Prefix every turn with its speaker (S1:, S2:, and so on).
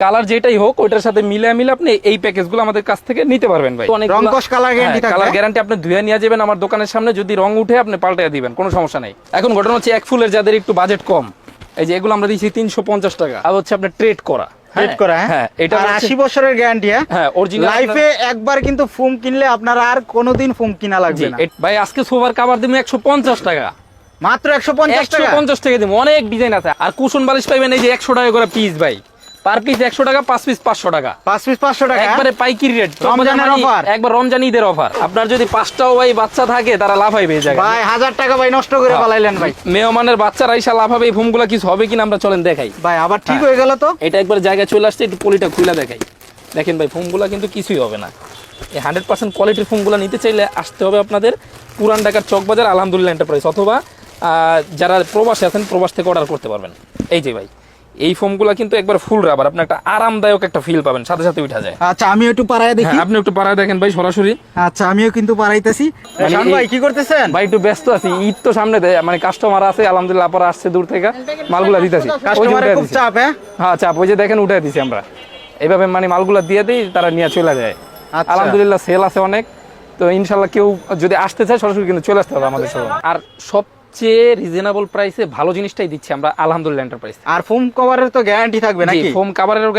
S1: Colour যেটাই হোক ওইটার সাথে মিলে মিলে আপনি এই প্যাকেজগুলো আমাদের কাছ থেকে নিতে পারবেন ভাই।
S2: রং কস কালার গ্যারান্টি
S1: কালার গ্যারান্টি আপনি ধুয়ে নিয়ে যাবেন আমার দোকানের সামনে যদি রং উঠে আপনি পাল্টাই দিবেন কোনো সমস্যা নাই। এখন ঘটনা হচ্ছে এক ফুলের যাদের একটু বাজেট কম এই যে এগুলো আমরা দিচ্ছি তিনশো পঞ্চাশ টাকা। আর হচ্ছে আপনার ট্রেড করা।
S2: রেড করা হ্যাঁ?
S1: হ্যাঁ এটা
S2: আর
S1: হচ্ছে-
S2: আশি বছরের গ্যারান্টি হ্যাঁ?
S1: হ্যাঁ অরিজিনাল
S2: লাইফে একবার কিন্তু ফোম কিনলে আপনার আর কোনোদিন ফোম কিনা লাগবে না।
S1: ভাই আজকে সোফার কাভার একশো পঞ্চাশ টাকা।
S2: মাত্র একশো পঞ্চাশ
S1: একশো
S2: টাকা
S1: পঞ্চাশ টাকা দিব অনেক ডিজাইন আছে। আর কুশন বালিশ পাইবেন এই যে একশো টাকা করে পিস ভাই। পার পিস একশো টাকা পাঁচ পিস পাঁচশো টাকা।
S2: পাঁচ পিস পাঁচশো টাকা?
S1: একবারে পাইকারি রেট
S2: রমজানের offer।
S1: একবার রমজান ঈদের অফার আপনার যদি পাঁচটাও ভাই বাচ্চা থাকে তারা লাভ হবে এই জায়গায়।
S2: ভাই হাজার টাকা ভাই নষ্ট করে
S1: হ্যাঁ।
S2: পালাইলেন ভাই।
S1: মেহমানের বাচ্চারা ইসা লাভ হবে এই ফোমগুলো কিছু হবে কিনা আমরা চলেন দেখাই।
S2: ভাই আবার ঠিক
S1: হ্যাঁ।
S2: হয়ে গেল তো?
S1: এটা একবার জায়গায় চলে আসছে একটু পলিটা খুলে দেখাই। দেখেন ভাই ফোমগুলো কিন্তু কিছুই হবে না। এই হান্ড্রেড পার্সেন্ট কোয়ালিটির ফোমগুলো নিতে চাইলে আসতে হবে আপনাদের পুরান ঢাকার চকবাজার আলহামদুলিল্লাহ এন্টারপ্রাইজ অথবা যারা প্রবাসে আছেন প্রবাস থেকে অর্ডার করতে পারবেন। এই যে ভাই। এই ফোমগুলো কিন্তু একবার ফুল রাবার আপনি একটা আরামদায়ক একটা ফিল পাবেন সাথে সাথে উঠা যায়।
S2: আচ্ছা আমি একটু পাড়ায় দেখি।
S1: হ্যাঁ আপনি একটু পাড়ায় দেখেন ভাই সরাসরি।
S2: আচ্ছা আমিও কিন্তু পাড়াইতেছি।
S1: মানে
S2: শান ভাই কি করতেছেন?
S1: ভাই একটু ব্যস্ত আছি ঈদ তো সামনে দেয় মানে কাস্টমার আছে আলহামদুলিল্লাহ আপনারা আসছে দূর থেকে। মালগুলা দিতেছি।
S2: কাস্টমারের খুব চাপ হ্যাঁ?
S1: হ্যাঁ চাপ ওই যে দেখেন উঠাই দিছি আমরা। এইভাবে মানে মালগুলা দিয়ে দিই তারা নিয়ে চলে যায়।
S2: আচ্ছা।
S1: আলহামদুলিল্লাহ সেল আছে অনেক। তো ইনশাল্লাহ কেউ যদি আসতে চায় সরাসরি কিন্তু চলে আসতে হবে আমাদের শোরুমে। আর সবচেয়ে রিজনেবল প্রাইসে ভালো জিনিসটাই দিচ্ছি আমরা আলহামদুলিল্লাহ এন্টারপ্রাইজ
S2: আর ফোম কভারের তো গ্যারান্টি থাকবে নাকি?
S1: ফোম কাভারেরও